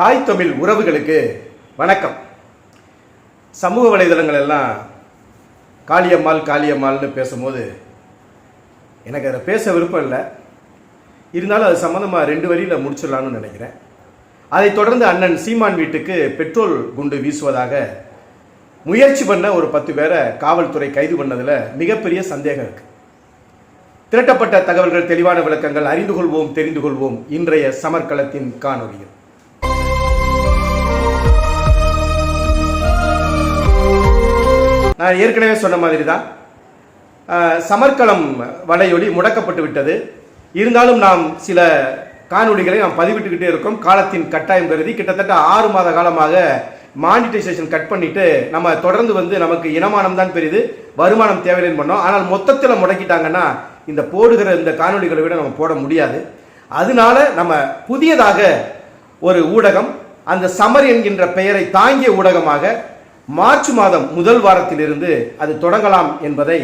தாய் தமிழ் உறவுகளுக்கு வணக்கம். சமூக வலைதளங்கள் எல்லாம் காளியம்மாள் காளியம்மாள்னு பேசும்போது எனக்கு அதை பேச விருப்பம் இல்லை. இருந்தாலும் அது சம்மந்தமாக ரெண்டு வரியில் முடிச்சிடலாம்னு நினைக்கிறேன். அதைத் தொடர்ந்து அண்ணன் சீமான் வீட்டுக்கு பெட்ரோல் குண்டு வீசுவதாக முயற்சி பண்ண ஒரு பத்து பேரை காவல்துறை கைது பண்ணதில் மிகப்பெரிய சந்தேகம் இருக்கு. திரட்டப்பட்ட தகவல்கள் தெளிவான விளக்கங்கள் அறிந்து கொள்வோம் தெரிந்து கொள்வோம் இன்றைய சமர்க்களத்தின் காணொலியில் நான் ஏற்கனவே சொன்ன மாதிரி தான் அஹ், சமர்க்களம் வலையொலி முடக்கப்பட்டு விட்டது. இருந்தாலும் நாம் சில காணொளிகளை நாம் பதிவிட்டுக்கிட்டே இருக்கோம். காலத்தின் கட்டாயம் கருதி கிட்டத்தட்ட ஆறு மாத காலமாக மானிட்டைசேஷன் கட் பண்ணிட்டு நம்ம தொடர்ந்து வந்து நமக்கு இனமானம் தான் பெரிது வருமானம் தேவையில்லைன்னு பண்ணோம். ஆனால் மொத்தத்தில் முடக்கிட்டாங்கன்னா இந்த போடுகிற இந்த காணொளிகளை விட நம்ம போட முடியாது. அதனால நம்ம புதியதாக ஒரு ஊடகம் அந்த சமர் என்கின்ற பெயரை தாங்கிய ஊடகமாக மார்ச் மாதம் முதல் வாரத்திலிருந்து அது தொடங்கலாம் என்பதை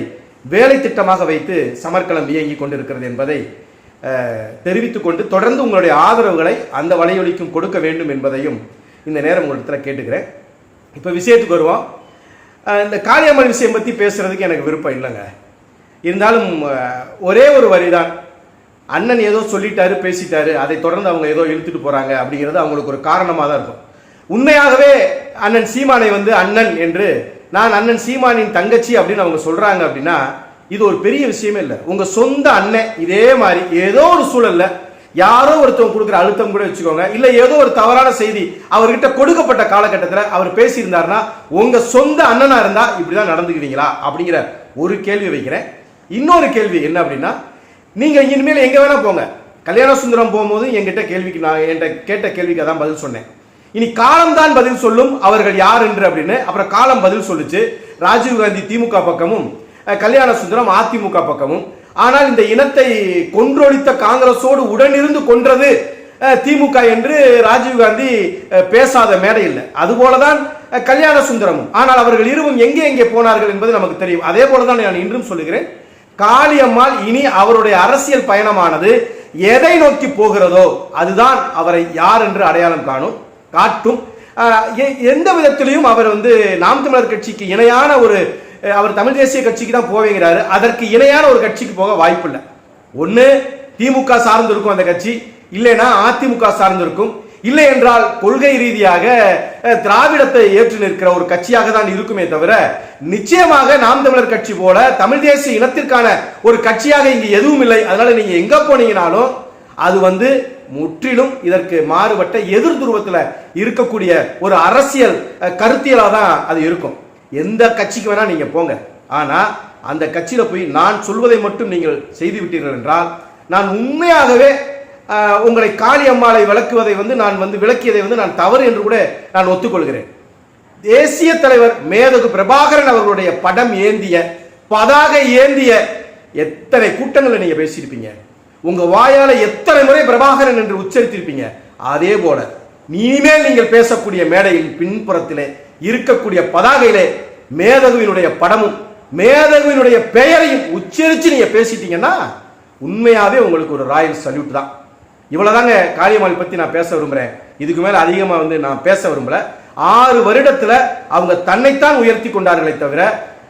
வேலை திட்டமாக வைத்து சமர்க்களம் இயங்கிக் கொண்டிருக்கிறது என்பதை தெரிவித்துக்கொண்டு தெரிவித்துக் கொண்டு தொடர்ந்து உங்களுடைய ஆதரவுகளை அந்த வலையொலிக்கும் கொடுக்க வேண்டும் என்பதையும் இந்த நேரம் உங்களிடத்தில் கேட்டுக்கிறேன். இப்போ விஷயத்துக்கு வருவோம். இந்த காளியம்மன் விஷயம் பற்றி பேசுறதுக்கு எனக்கு விருப்பம் இல்லைங்க. இருந்தாலும் ஒரே ஒரு வரிதான். அண்ணன் ஏதோ சொல்லிட்டாரு பேசிட்டாரு அதை தொடர்ந்து அவங்க ஏதோ இழுத்துட்டு போறாங்க அப்படிங்கிறது அவங்களுக்கு ஒரு காரணமாக தான் இருக்கும். உண்மையாகவே அண்ணன் சீமானை வந்து அண்ணன் என்று நான் அண்ணன் சீமானின் தங்கச்சி அப்படின்னு அவங்க சொல்றாங்க அப்படின்னா இது ஒரு பெரிய விஷயமே இல்லை. உங்க சொந்த அண்ணன் இதே மாதிரி ஏதோ ஒரு சூழல்ல யாரோ ஒருத்தவங்க கொடுக்குற அழுத்தம் கூட வச்சுக்கோங்க. இல்ல ஏதோ ஒரு தவறான செய்தி அவர்கிட்ட கொடுக்கப்பட்ட காலகட்டத்தில் அவர் பேசியிருந்தாருன்னா உங்க சொந்த அண்ணனா இருந்தா இப்படிதான் நடந்துக்குவீங்களா அப்படிங்கிற ஒரு கேள்வி வைக்கிறேன். இன்னொரு கேள்வி என்ன அப்படின்னா நீங்க இனிமேல் எங்க வேணா போங்க. கல்யாண சுந்தரம் போகும்போது என்கிட்ட கேள்விக்கு நான் என்கிட்ட கேட்ட கேள்விக்கு அதான் பதில் சொன்னேன். இனி காலம்தான் பதில் சொல்லும் அவர்கள் யார் என்று அப்படின்னு அப்புறம் காலம் பதில் சொல்லுச்சு. ராஜீவ் காந்தி திமுக பக்கமும் கல்யாண சுந்தரம் அதிமுக பக்கமும். ஆனால் இந்த இனத்தை கொன்றொழித்த காங்கிரஸோடு உடனிருந்து கொன்றது திமுக என்று ராஜீவ் காந்தி பேசாத மேடை இல்லை. அதுபோலதான் கல்யாண சுந்தரமும். ஆனால் அவர்கள் இருவரும் எங்கே எங்கே போனார்கள் என்பது நமக்கு தெரியும். அதே போலதான் நான் இன்றும் சொல்லுகிறேன். காளியம்மாள் இனி அவருடைய அரசியல் பயணமானது எதை நோக்கி போகிறதோ அதுதான் அவரை யார் என்று அடையாளம் காணும். காட்டும். எ- எந்த விதத்திலையும் அவர் வந்து நாம் தமிழர் கட்சிக்கு இணையான ஒரு அவர் தமிழ் தேசிய கட்சிக்கு தான் போவேங்கிறாரு. அதற்கு இணையான ஒரு கட்சிக்கு போக வாய்ப்பில்லை. ஒன்று திமுக சார்ந்து இருக்கும் அந்த கட்சி. இல்லைன்னா அதிமுக சார்ந்திருக்கும். இல்லை என்றால் கொள்கை ரீதியாக திராவிடத்தை ஏற்று நிற்கிற ஒரு கட்சியாக தான் இருக்குமே தவிர நிச்சயமாக நாம் தமிழர் கட்சி போல தமிழ் தேசிய இனத்திற்கான ஒரு கட்சியாக இங்கு எதுவும் இல்லை. அதனால நீங்க எங்க போனீங்கனாலும் அது வந்து முற்றிலும் இதற்கு மாறுபட்ட எதிர் துருவத்தில் இருக்கக்கூடிய ஒரு அரசியல் கருத்தியலாக தான் அது இருக்கும். எந்த கட்சிக்கு வேணால் நீங்கள் போங்க. ஆனால் அந்த கட்சியில் போய் நான் சொல்வதை மட்டும் நீங்கள் செய்து விட்டீர்கள் என்றால் நான் உண்மையாகவே உங்களை காளியம்மாளை விளக்குவதை வந்து நான் வந்து விளக்கியதை வந்து நான் தவறு என்று கூட நான் ஒத்துக்கொள்கிறேன். தேசிய தலைவர் மேதகு பிரபாகரன் அவர்களுடைய படம் ஏந்திய பதாகை ஏந்திய எத்தனை கூட்டங்களை நீங்கள் பேசியிருப்பீங்க? உங்க வாயால எத்தனை முறை பிரபாகரன் என்று உச்சரித்திருப்பீங்க? அதே போல இனிமேல் நீங்கள் பேசக்கூடிய மேடையில் பின்புறத்திலே இருக்கக்கூடிய பதாகையிலே மேதகுவினுடைய படமும் மேதகுவினுடைய பெயரையும் உச்சரித்து நீங்க பேசிட்டீங்கன்னா உண்மையாவே உங்களுக்கு ஒரு ராயல் சல்யூட் தான். இவ்வளவுதாங்க காளியம்மாள் பத்தி நான் பேச விரும்புறேன். இதுக்கு மேல அதிகமா வந்து நான் பேச விரும்பல. ஆறு வருடத்துல அவங்க தன்னைத்தான் உயர்த்தி கொண்டார்களே தவிர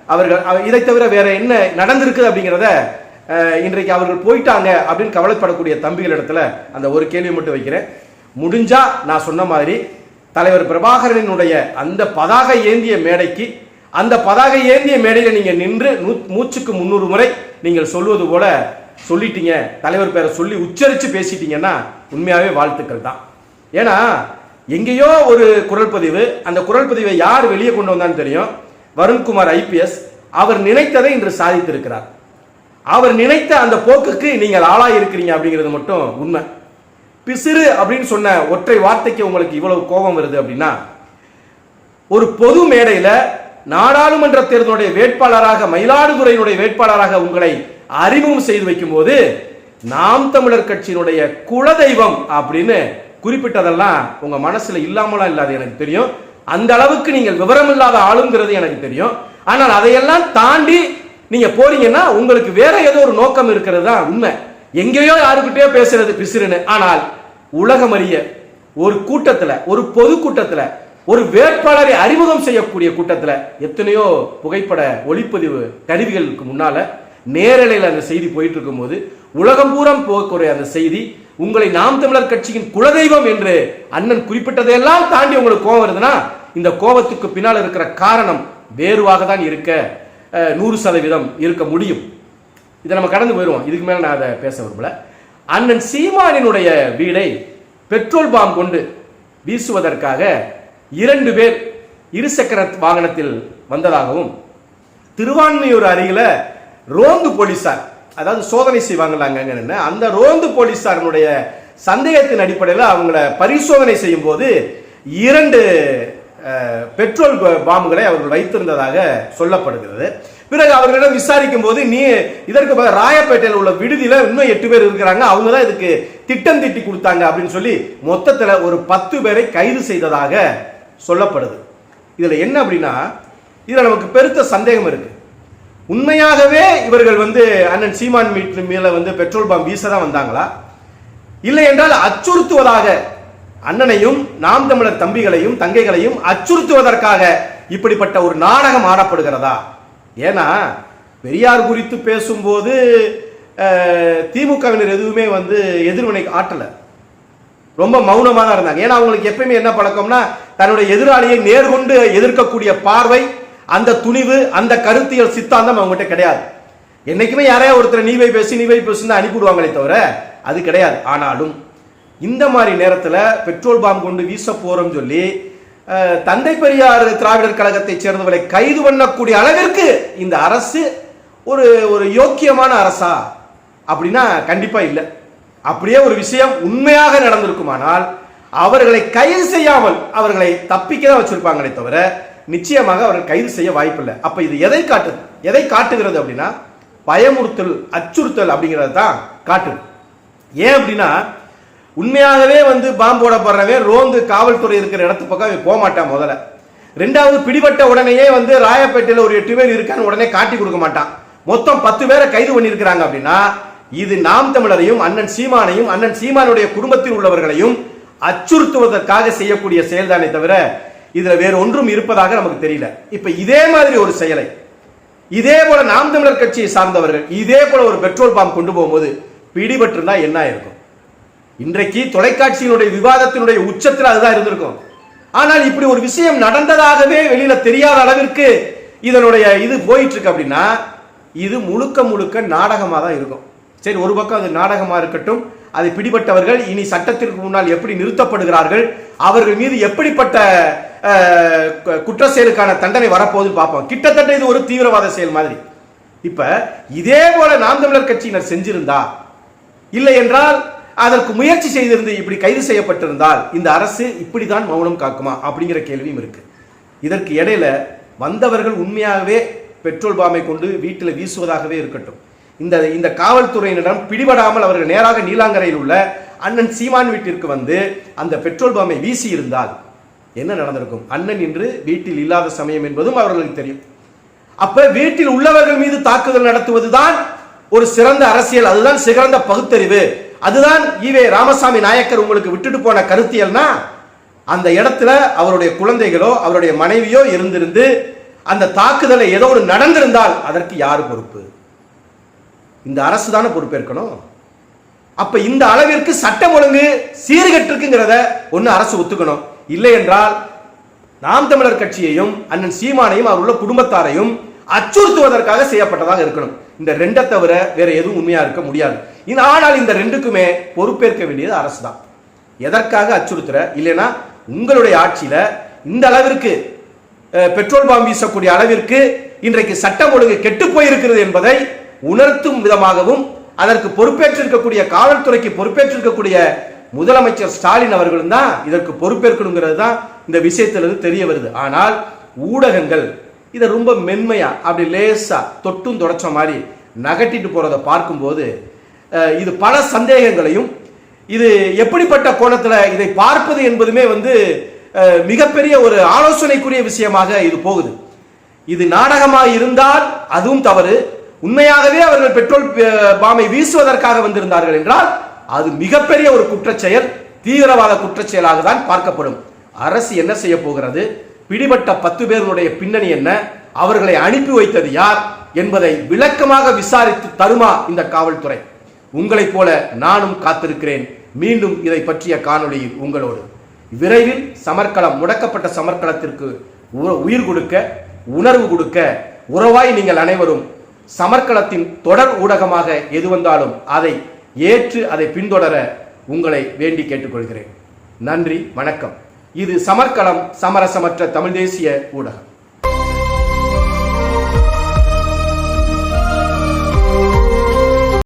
அவர்கள் அவ- இதை தவிர வேற என்ன நடந்திருக்குது அப்படிங்கிறத இன்றைக்கு அவர்கள் போயிட்டாங்க அப்படின்னு கவலைப்படக்கூடிய தம்பிகள் இடத்துல அந்த ஒரு கேள்வி மட்டும் வைக்கிறேன். முடிஞ்சா நான் சொன்ன மாதிரி தலைவர் பிரபாகரனுடைய அந்த பதாகை ஏந்திய மேடைக்கு அந்த பதாகை ஏந்திய மேடையில் நீங்கள் நின்று நூ- மூச்சுக்கு முந்நூறு முறை நீங்கள் சொல்வது போல சொல்லிட்டீங்க. தலைவர் பேரை சொல்லி உச்சரித்து பேசிட்டீங்கன்னா உண்மையாகவே வாழ்த்துக்கள் தான். ஏன்னா எங்கேயோ ஒரு குரல் பதிவு அந்த குரல் பதிவை யார் வெளியே கொண்டு வந்தான்னு தெரியும். வருண்குமார் ஐபிஎஸ் அவர் நினைத்ததை இன்று சாதித்திருக்கிறார். அவர் நினைத்த அந்த போக்குக்கு நீங்கள் ஆளாய் இருக்கிறீங்க அப்படிங்கிறது மட்டும் உண்மை. பிசிறு அப்படின்னு சொன்ன ஒற்றை வார்த்தைக்கு உங்களுக்கு இவ்வளவு கோபம் வருது அப்படின்னா ஒரு பொது மேடையில நாடாளுமன்ற தேர்தலுடைய வேட்பாளராக மயிலாடுதுறையினுடைய வேட்பாளராக உங்களை அறிமுகம் செய்து வைக்கும்போது நாம் தமிழர் கட்சியினுடைய குலதெய்வம் அப்படின்னு குறிப்பிட்டதெல்லாம் உங்க மனசுல இல்லாமலாம் இல்லாது எனக்கு தெரியும். அந்த அளவுக்கு நீங்கள் விவரம் இல்லாத ஆளுங்கிறது எனக்கு தெரியும். ஆனால் அதையெல்லாம் தாண்டி நீங்க போறீங்கன்னா உங்களுக்கு வேற ஏதோ ஒரு நோக்கம் இருக்கிறது தான் உண்மை. எங்கேயோ யாருக்கிட்டயோ பேசுறது பிசிறுன்னு. ஆனால் உலகம் அறிய ஒரு கூட்டத்துல ஒரு பொது கூட்டத்தில் ஒரு வேட்பாளரை அறிமுகம் செய்யக்கூடிய கூட்டத்துல எத்தனையோ புகைப்பட ஒளிப்பதிவு கருவிகளுக்கு முன்னால நேரலையில் அந்த செய்தி போயிட்டு இருக்கும்போது உலகம் பூரம் போகக்கூடிய அந்த செய்தி உங்களை நாம் தமிழர் கட்சியின் குலதெய்வம் என்று அண்ணன் குறிப்பிட்டதையெல்லாம் தாண்டி உங்களுக்கு கோபம் வருதுன்னா இந்த கோபத்துக்கு பின்னால் இருக்கிற காரணம் வேறுவாக தான் இருக்க நூறு சதவீதம் இருக்க முடியும். இதை நம்ம கடந்து போயிடுவோம். இதுக்கு மேலே நான் அதை பேச விரும்பல. அண்ணன் சீமானினுடைய வீடை பெட்ரோல் பாம் கொண்டு வீசுவதற்காக இரண்டு பேர் இருசக்கர வாகனத்தில் வந்ததாகவும் திருவான்மையூர் அருகில் ரோந்து போலீசார் அதாவது சோதனை செய்வாங்கல்ல அந்த ரோந்து போலீசாரினுடைய சந்தேகத்தின் அடிப்படையில் அவங்கள பரிசோதனை செய்யும் போது இரண்டு பெட்ரோல் ப- பாம்புகளை அவர்கள் வைத்திருந்ததாக சொல்லப்படுகிறது. பிறகு அவர்களிடம் விசாரிக்கும் போது நீ இதற்கு ராயப்பேட்டையில் உள்ள விடுதியில் இன்னும் எட்டு பேர் இருக்கிறாங்க. அவங்க தான் இதுக்கு திட்டம் திட்டி கொடுத்தாங்க. அப்படின்னு சொல்லி மொத்தத்தில் ஒரு பத்து பேரை கைது செய்ததாக சொல்லப்படுது. இதில் என்ன அப்படின்னா இதில் நமக்கு பெருத்த சந்தேகம் இருக்கு. உண்மையாகவே இவர்கள் வந்து அண்ணன் சீமான் மீட் மேலே வந்து பெட்ரோல் பாம்பு வீச தான் வந்தாங்களா? இல்லை என்றால் அச்சுறுத்துவதாக அண்ணனையும் நாம் தமிழர் தம்பிகளையும் தங்கைகளையும் அச்சுறுத்துவதற்காக இப்படிப்பட்ட ஒரு நாடகம் ஆடப்படுகிறதா? ஏன்னா பெரியார் குறித்து பேசும்போது திமுகவினர் எதுவுமே வந்து எதிர்வினை ஆற்றலை ரொம்ப மௌனமாக தான் இருந்தாங்க. ஏன்னா அவங்களுக்கு எப்பயுமே என்ன பழக்கம்னா தன்னுடைய எதிராளியை நேர்கொண்டு எதிர்க்கக்கூடிய பார்வை அந்த துணிவு அந்த கருத்தியல் சித்தாந்தம் அவங்ககிட்ட கிடையாது. என்னைக்குமே யாரையா ஒருத்தர் நீ வை பேசி நீ வை பேசுன்னு அனுப்பிவிடுவாங்களே தவிர அது கிடையாது. ஆனாலும் இந்த மாதிரி நேரத்தில் பெட்ரோல் பாம்பு கொண்டு வீச போறோம் சொல்லி தந்தை பெரியார் திராவிடர் கழகத்தைச் சேர்ந்தவர்களை கைது பண்ணக்கூடிய அளவிற்கு இந்த அரசு ஒரு ஒரு யோக்கியமான அரசா? அப்படின்னா கண்டிப்பா இல்லை. அப்படியே ஒரு விஷயம் உண்மையாக நடந்திருக்குமானால் அவர்களை கைது செய்யாமல் அவர்களை தப்பிக்க தான் வச்சிருப்பாங்களே தவிர நிச்சயமாக அவர்கள் கைது செய்ய வாய்ப்பில்லை. அப்ப இது எதை காட்டுது? எதை காட்டுகிறது அப்படின்னா பயமுறுத்தல் அச்சுறுத்தல் அப்படிங்கிறது தான் காட்டுது. ஏன் அப்படின்னா உண்மையாகவே வந்து பாம்பு போடப்படுறவன் ரோந்து காவல்துறை இருக்கிற இடத்து பக்கம் அவன் போக மாட்டான் முதல்ல. ரெண்டாவது பிடிபட்ட உடனேயே வந்து ராயப்பேட்டையில் ஒரு எட்டு பேர் இருக்கான்னு உடனே காட்டி கொடுக்க மாட்டான். மொத்தம் பத்து பேரை கைது பண்ணியிருக்கிறாங்க அப்படின்னா இது நாம் தமிழரையும் அண்ணன் சீமானையும் அண்ணன் சீமானுடைய குடும்பத்தில் உள்ளவர்களையும் அச்சுறுத்துவதற்காக செய்யக்கூடிய செயல்தானே தவிர இதுல வேற ஒன்றும் இருப்பதாக நமக்கு தெரியல. இப்ப இதே மாதிரி ஒரு செயலை இதே போல நாம் தமிழர் கட்சியை சார்ந்தவர்கள் இதே போல ஒரு பெட்ரோல் பாம்பு கொண்டு போகும்போது பிடிபட்டிருந்தா என்ன இருக்கும் இன்றைக்கு தொலைக்காட்சியினுடைய விவாதத்தினுடைய உச்சத்தில் அதுதான் இருந்திருக்கும். ஆனால் இப்படி ஒரு விஷயம் நடந்ததாகவே வெளியில தெரியாத அளவிற்கு இதனுடைய இது போயிட்டு இருக்கு அப்படின்னா இது முழுக்க முழுக்க நாடகமாக தான் இருக்கும். சரி ஒரு பக்கம் அது நாடகமாக இருக்கட்டும் அதை பிடிபட்டவர்கள் இனி சட்டத்திற்கு முன்னால் எப்படி நிறுத்தப்படுகிறார்கள் அவர்கள் மீது எப்படிப்பட்ட குற்ற செயலுக்கான தண்டனை வரப்போகுதுன்னு பார்ப்போம். கிட்டத்தட்ட இது ஒரு தீவிரவாத செயல் மாதிரி. இப்ப இதே போல நாம் தமிழர் கட்சியினர் செஞ்சிருந்தா இல்லை என்றால் அதற்கு முயற்சி செய்திருந்து இப்படி கைது செய்யப்பட்டிருந்தால் இந்த அரசு இப்படிதான் மௌனம் காக்குமா அப்படிங்கிற கேள்வியும் இருக்கு. இதற்கு இடையில வந்தவர்கள் உண்மையாகவே பெட்ரோல் பாம்பை கொண்டு வீட்டில் வீசுவதாகவே இருக்கட்டும். இந்த இந்த காவல்துறையினரிடம் பிடிபடாமல் அவர்கள் நேராக நீலாங்கரையில் உள்ள அண்ணன் சீமான் வீட்டிற்கு வந்து அந்த பெட்ரோல் பாம்பை வீசி இருந்தால் என்ன நடந்திருக்கும்? அண்ணன் இன்று வீட்டில் இல்லாத சமயம் என்பதும் அவர்களுக்கு தெரியும். அப்ப வீட்டில் உள்ளவர்கள் மீது தாக்குதல் நடத்துவதுதான் ஒரு சிறந்த அரசியல் அதுதான் சிறந்த பகுத்தறிவு. அதுதான் ஈவே ராமசாமி நாயக்கர் உங்களுக்கு விட்டுட்டு போன கருத்தியல்னா அந்த இடத்துல அவருடைய குழந்தைகளோ அவருடைய மனைவியோ இருந்திருந்து அந்த தாக்குதலை ஏதோ ஒரு நடந்திருந்தால் அதற்கு யார் பொறுப்பு? இந்த அரசு தானே பொறுப்பேற்கணும் அப்ப இந்த அளவிற்கு சட்டம் ஒழுங்கு சீர்கட்டிருக்குங்கிறத ஒன்று அரசு ஒத்துக்கணும். இல்லை என்றால் நாம் தமிழர் கட்சியையும் அண்ணன் சீமானையும் அவருள்ள குடும்பத்தாரையும் அச்சுறுத்துவதற்காக செய்யப்பட்டதாக இருக்கணும். இந்த ரெண்டை தவிர வேற எதுவும் உண்மையா இருக்க முடியாது. இந்த ஆனால் இந்த ரெண்டுக்குமே பொறுப்பேற்க வேண்டியது அரசு தான் எதற்காக அச்சுறுத்துற? இல்லைன்னா உங்களுடைய ஆட்சியில இந்த அளவிற்கு பெட்ரோல் பாம்பு வீசக்கூடிய அளவிற்கு இன்றைக்கு சட்டம் ஒழுங்கு கெட்டு போயிருக்கிறது என்பதை உணர்த்தும் விதமாகவும் அதற்கு பொறுப்பேற்றிருக்கக்கூடிய காவல்துறைக்கு பொறுப்பேற்றிருக்கக்கூடிய முதலமைச்சர் ஸ்டாலின் அவர்களும் தான் இதற்கு பொறுப்பேற்கணுங்கிறது தான் இந்த விஷயத்திலிருந்து தெரிய வருது. ஆனால் ஊடகங்கள் இதை ரொம்ப மென்மையாக அப்படி லேசாக தொட்டும் தொடச்ச மாதிரி நகட்டிட்டு போகிறத பார்க்கும்போது இது பல சந்தேகங்களையும் இது எப்படிப்பட்ட கோணத்தில் இதை பார்ப்பது என்பதுமே வந்து மிகப்பெரிய ஒரு ஆலோசனைக்குரிய விஷயமாக இது போகுது. இது நாடகமாக இருந்தால் அதுவும் தவறு. உண்மையாகவே அவர்கள் பெட்ரோல் பாமை வீசுவதற்காக வந்திருந்தார்கள் என்றால் அது மிகப்பெரிய ஒரு குற்றச்செயல் தீவிரவாத குற்றச்செயலாக தான் பார்க்கப்படும். அரசு என்ன செய்ய போகிறது? பிடிபட்ட பத்து பேருடைய பின்னணி என்ன? அவர்களை அனுப்பி வைத்தது யார்? என்பதை விளக்கமாக விசாரித்து தருமா இந்த காவல்துறை? உங்களைப் போல நானும் காத்திருக்கிறேன். மீண்டும் இதை பற்றிய காணொளியில் உங்களோடு. விரைவில் சமர்க்களம் முடக்கப்பட்ட சமர்க்களத்திற்கு உ- உயிர் கொடுக்க உணர்வு கொடுக்க உறவாய் நீங்கள் அனைவரும் சமர்க்களத்தின் தொடர் ஊடகமாக எது வந்தாலும் அதை ஏற்று அதை பின்தொடர உங்களை வேண்டி கேட்டுக்கொள்கிறேன். நன்றி வணக்கம். இது சமர்க்களம் சமரசமற்ற தமிழ் தேசிய ஊடகம்.